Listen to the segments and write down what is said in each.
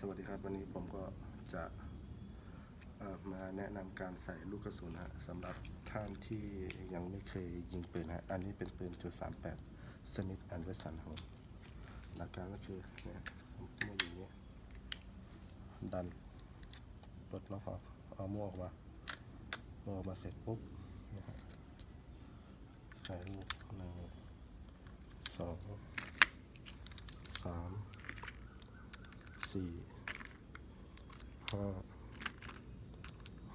สวัสดีครับวันนี้ผมก็จะมาแนะนำการใส่ลูกกระสุนฮะสำหรับท่านที่ยังไม่เคยยิงปืนฮะอันนี้เป็นปืนจุด38 Smith and Wesson ของหลักการก็คือเนี่ยมืออย่างนี้ดันปลดล็อกออกเอามั่วออกมามั่วออกมาเสร็จปุ๊บใส่ลูกหนึ่งสองสาม สี่ห้า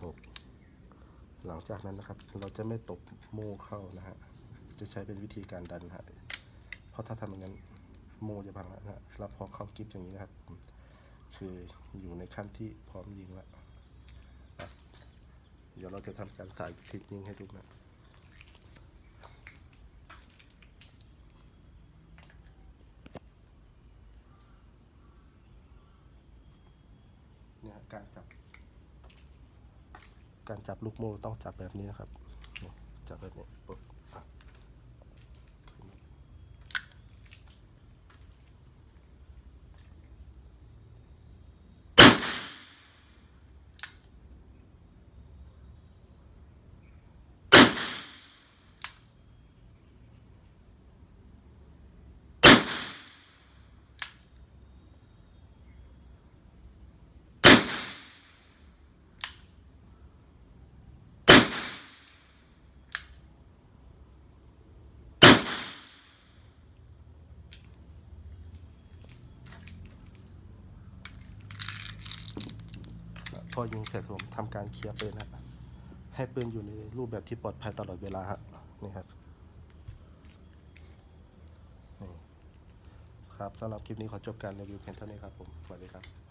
หกหลังจากนั้นนะครับ เราจะไม่ตบโม่เข้านะฮะจะใช้เป็นวิธีการดันฮะเพราะถ้าทำอย่างนั้นโม่จะพังแล้วนะฮะแล้วพอเข้ากิฟอย่างนี้นะครับ คืออยู่ในขั้นที่พร้อมยิงแล้วอะเดี๋ยวเราจะทำการสายทิศยิงให้ดูนะ เนี่ยฮะ การจับ การจับลูกโม่ต้องจับแบบนี้นะครับ จับแบบนี้ พอยิงเสร็จผมทำการเคลียร์ปืนฮะให้ปืนอยู่ในรูปแบบที่ปลอดภัยตลอดเวลาฮะนี่ครับนี่ครับสำหรับคลิปนี้ขอจบการรีวิวเพียงเท่านี้ครับผมสวัสดีครับ